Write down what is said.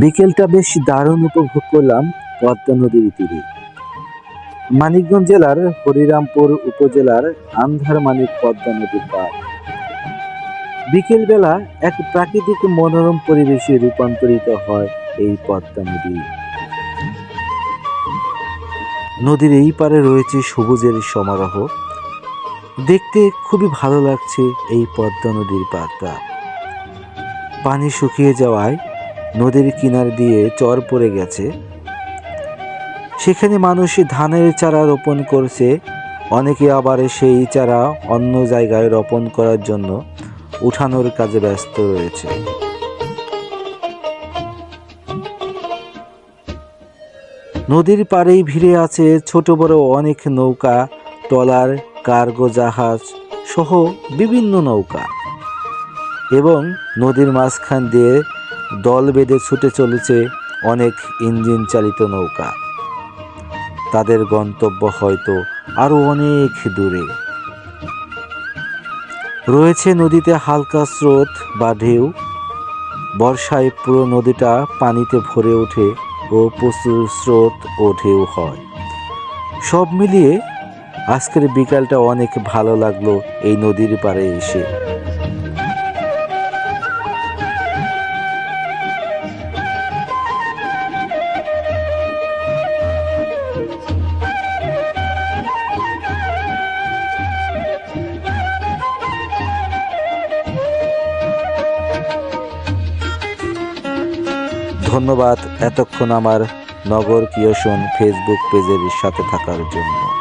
বিকেলটা বেশ দারুণ উপভোগ করলাম পদ্মা নদীর তীরে। মানিকগঞ্জ জেলার হরিরামপুর উপজেলার আন্ধার মানিক পদ্মা নদীর পাড়। বিকেলবেলা এক প্রাকৃতিক মনোরম পরিবেশে রূপান্তরিত হয় এই পদ্মা নদী। নদীর এই পারে রয়েছে সবুজের সমারোহ। দেখতে খুবই ভালো লাগছে এই পদ্মা নদীর পাড়টা। পানি শুকিয়ে যাওয়ায় নদীর কিনার দিয়ে চর পড়ে গেছে। সেখানে মানুষ ধানের চারা রোপণ করছে। অনেকে আবার সেই চারা অন্য জায়গায় রোপণ করার জন্য উঠানোর কাজে ব্যস্ত রয়েছে। নদীর পাড়েই ভিড়ে আছে ছোট বড় অনেক নৌকা, ট্রলার, কার্গো জাহাজ সহ বিভিন্ন নৌকা। এবং নদীর মাঝখান দিয়ে দল বেঁধে ছুটে চলেছে অনেক ইঞ্জিন চালিত নৌকা। তাদের গন্তব্য হয়তো আরও অনেক দূরে। রয়েছে নদীতে হালকা স্রোত বা ঢেউ। বর্ষায় পুরো নদীটা পানিতে ভরে ওঠে ও প্রচুর স্রোত ও ঢেউ হয়। সব মিলিয়ে আজকের বিকালটা অনেক ভালো লাগল এই নদীর পাড়ে এসে। ধন্যবাদ এতক্ষণ আমার নগর কিয়সন ফেসবুক পেজের সাথে থাকার জন্য।